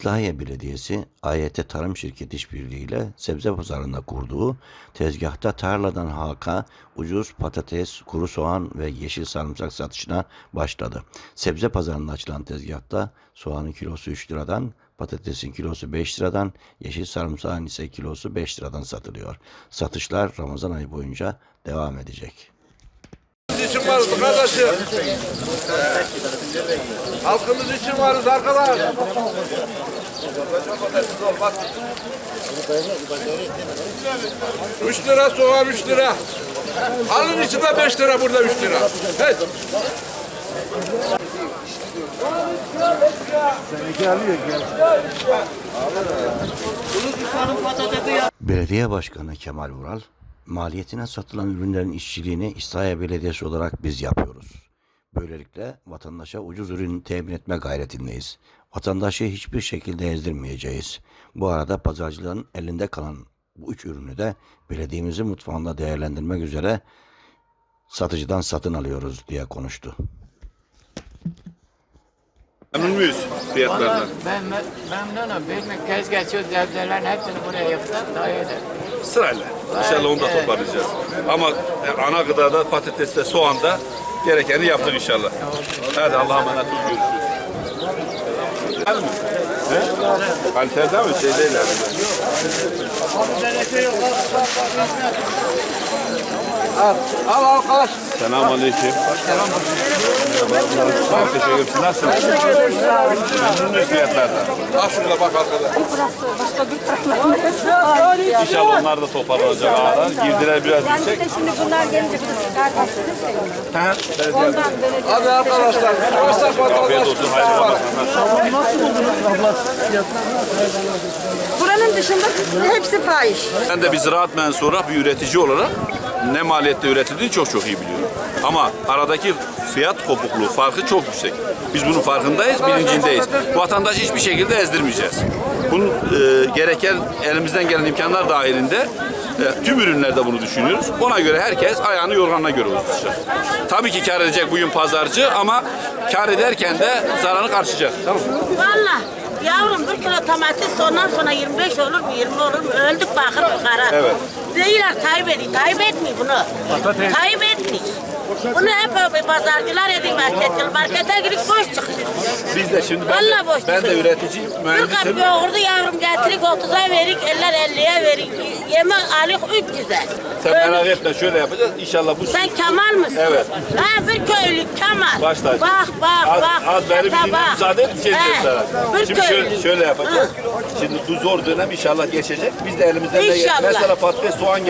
İslahiye Belediyesi AYT Tarım Şirketi işbirliğiyle sebze pazarında kurduğu tezgahta tarladan halka ucuz patates, kuru soğan ve yeşil sarımsak satışına başladı. Sebze pazarında açılan tezgahta soğanın kilosu 3 liradan, patatesin kilosu 5 liradan, yeşil sarımsağın ise kilosu 5 liradan satılıyor. Satışlar Ramazan ayı boyunca devam edecek. İçin varız kardeşim. Halkımız için varız arkadaş. Üç lira soğan üç lira. Alın içinde beş lira burada üç lira. Hey. Belediye Başkanı Kemal Vural, maliyetine satılan ürünlerin işçiliğini İslahiye Belediyesi olarak biz yapıyoruz. Böylelikle vatandaşa ucuz ürün temin etme gayretindeyiz. Vatandaşı hiçbir şekilde ezdirmeyeceğiz. Bu arada pazarcıların elinde kalan bu üç ürünü de belediyemizin mutfağında değerlendirmek üzere satıcıdan satın alıyoruz diye konuştu. Memnun muyuz fiyatlardan? Ben me- memnunum. Benim kez geçiyor zevzelerin hepsini buraya yapsam daha iyi de. Sırayla. İnşallah onu da toparlayacağız. Ama e, ana gıdada patateste, soğanda gerekeni yaptık inşallah. Hadi Allah'a emanet olun. Görüşürüz. Güzel mi? He? Değil mi? Şey değil yani. Al, al arkadaş. Selamun aleyküm. Çok teşekkür ederim. Nasılsınız? Memnun muyuz fiyatlardan? Al şurada bak arkada. İnşallah onlar da toparlanacak ağlar. Girdiler biraz Ben yüksek. de şimdi bunlar gelince kız kardeşiniz de Ondan belediye. Hadi arkadaşlar. Afiyet olsun. Hayırlı Ramazanlar. Buranın dışında hepsi fahiş. Ben de bir ziraat olarak, bir üretici olarak ne maliyette üretildiğini çok çok iyi biliyorum. Ama aradaki fiyat kopukluğu, farkı çok yüksek. Biz bunun farkındayız, bilincindeyiz. Vatandaşı hiçbir şekilde ezdirmeyeceğiz. Bunun gereken elimizden gelen imkanlar dahilinde e, tüm ürünlerde bunu düşünüyoruz. Ona göre herkes ayağını yorganına göre uzatacak. Tabii ki kar edecek bugün pazarcı ama kar ederken de zararını karşılayacak. Tamam mı? Valla yavrum bir kilo domates ondan sonra 25 olur mu 20 olur mu öldük bakır yukarı. Evet. Değiller Tayyip ediyor. Tayyip etmiyor bunu. Tayyip etmiyor. Bunu hep böyle pazarcılar ediyor marketçiler. Markete girip boş çıkıyor. Biz de şimdi ben Vallahi de, boş ben de çıkıyor. üreticiyim, Bir mühendisim. kap yoğurdu yavrum getirik 30'a verik, eller 50'ye verik. Yemek alık 300'e. Sen merak etme şöyle yapacağız. İnşallah bu Sen Kemal mısın? Evet. Ha bir köylü Kemal. Baş tacı. Bak bak Az, bak. az beni bir Şaka dinle bak. müsaade et bir şey diyeceğim He, sana. Bir Şimdi köylü. şöyle, şöyle yapacağız. Şimdi bu zor dönem inşallah geçecek. Biz de elimizden ne İnşallah. Mesela patates, soğan